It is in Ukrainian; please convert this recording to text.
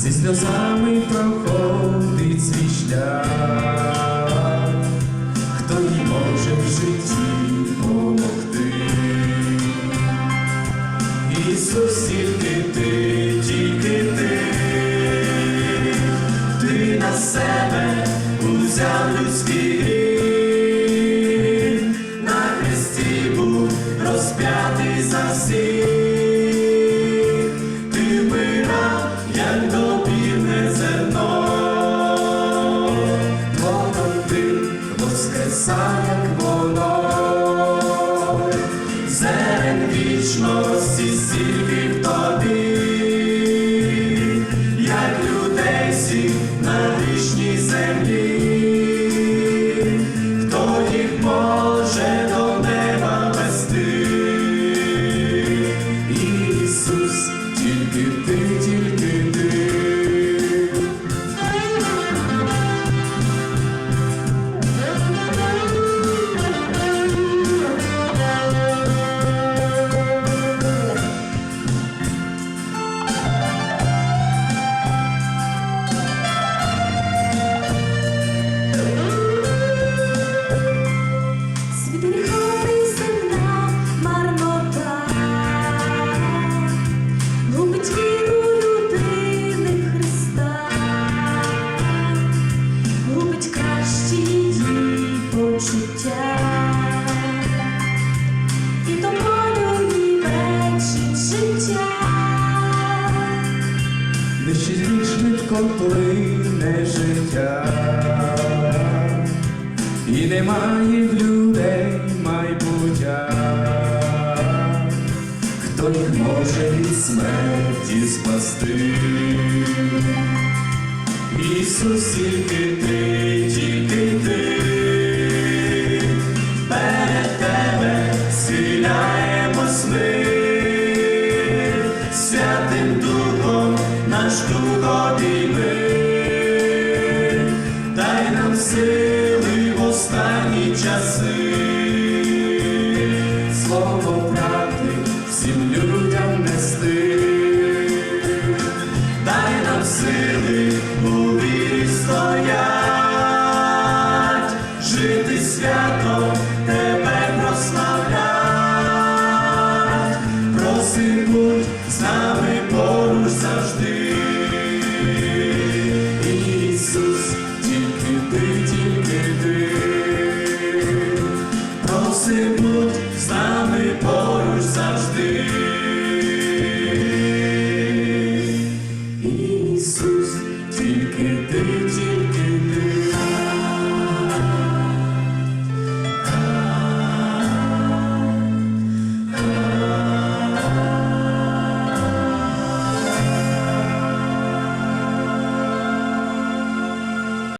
зі сльозами проходить свій шлях, хто не може в житті. Воскресав, як воно, зерен вічності почуття, і їй речить життя. Нижче швидко плине життя, і немає в людей майбуття, хто їх може від смерті спасти. Ісус, тільки ти, дай нам сили в останні часи, слово правди всім людям нести, дай нам сили у вірі стоять, жити свято.